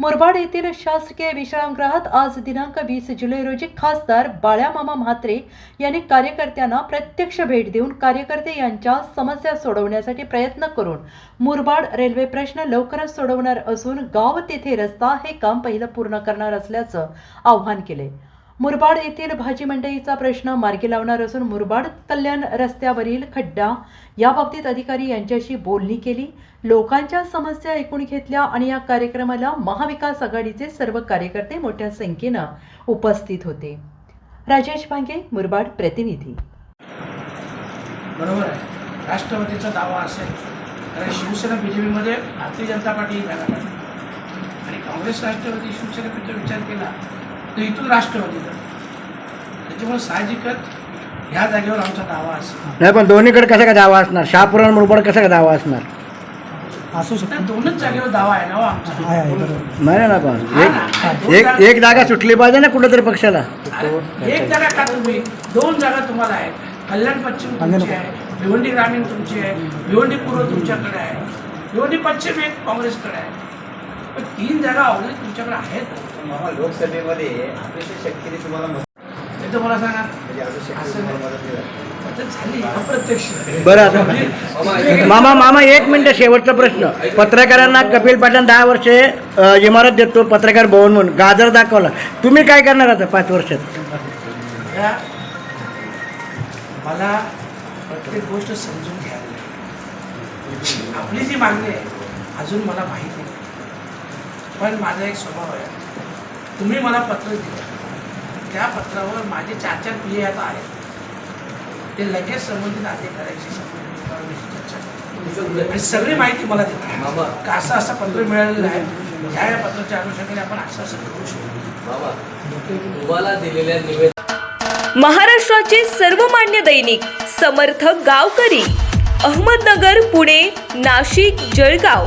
मुरबाड येथील शासकीय विश्रामगृहात आज दिनांक वीस जुलै रोजी खासदार बाळ्यामामा म्हात्रे यांनी कार्यकर्त्यांना प्रत्यक्ष भेट देऊन कार्यकर्ते यांच्या समस्या सोडवण्यासाठी प्रयत्न करून मुरबाड रेल्वे प्रश्न लवकरच सोडवणार असून गाव तेथे रस्ता हे काम पहिलं पूर्ण करणार असल्याचं आव्हान केले मुरबाड येथील भाजी मंडईचा प्रश्न मार्गी लावणार असून मुरबाड कल्याण रस्त्यावरील खड्डा याबाबतीत अधिकारी यांच्याशी बोलणी केली. लोकांच्या समस्या ऐकून घेतल्या आणि या कार्यक्रमाला महाविकास आघाडीचे सर्व कार्यकर्ते मोठ्या संख्येनं उपस्थित होते. राजेश भांगे मुरबाड प्रतिनिधी. बरोबर आहे. राष्ट्रवादीचा दावा असेल कारण शिवसेना बी जे पीमध्ये भारतीय जनता पार्टी ही पाहिजे. आणि काँग्रेस राष्ट्रवादी शिवसेनेबद्दल विचार केला तर इथून राष्ट्रवादी त्याच्यामुळे साहजिकच ह्या जागेवर आमचा दावा असेल नाही पण दोन्हीकडे कसा का दावा असणार? शहापूर आणि मुरबाड कसा का दावा असणार? असू शकतो. नाही, दोनच जागेवर दावा आहे ना हो आमचा. आहे आहे बरोबर. नाही ना पण हा एक जागा- एक एक जागा सुटली पाहिजे ना कुठेतरी पक्षाला. अरे, एक जागा का तुम्ही? दोन जागा तुम्हाला आहेत. कल्याण पश्चिम तुमची आहे. भिवंडी ग्रामीण तुमची आहे. भिवंडी पूर्व तुमच्याकडे आहे. भिवंडी पश्चिम एक काँग्रेसकडे आहे. पण तीन जागा ऑलरेडी तुमच्याकडे आहेत. मामा लोकसभेमध्ये अतिशय शक्तीने तुम्हाला मत- ते तर मला सांगा. म्हणजे असं शक्ती असं तुम्हाला नाही. मदत मिळाली. मदत झाली अप्रत्यक्ष. बरं आता. मामा मामा एक मिनिट शेवटचा प्रश्न. पत्रकारांना कपिल पाटील दहा वर्षे अ, इमारत देतो पत्रकार भवन म्हणून. गाजर दाखवला. तुम्ही काय करणार आता पाच वर्षात? या मला प्रत्येक गोष्ट समजून घ्यावी. आपली जी मागणी आहे अजून मला माहिती नाही. पण माझा एक स्वभाव आहे. तुम्ही मला पत्र दिलं. त्या पत्रावर माझे चार चार पी आता आहेत. ते लगेच संबंधित अधिकाऱ्यांशी संबंधित चर्चा सगळी माहिती मला देते का असं असं पत्र मिळालेलं आहे? ह्या या पत्राच्या अनुषंगाने आपण असं असं करू शकतो. बाबा तुम्हाला दिलेल्या निवेदन महाराष्ट्राचे सर्वमान्य दैनिक समर्थ गावकरी अहमदनगर पुणे नाशिक जळगाव.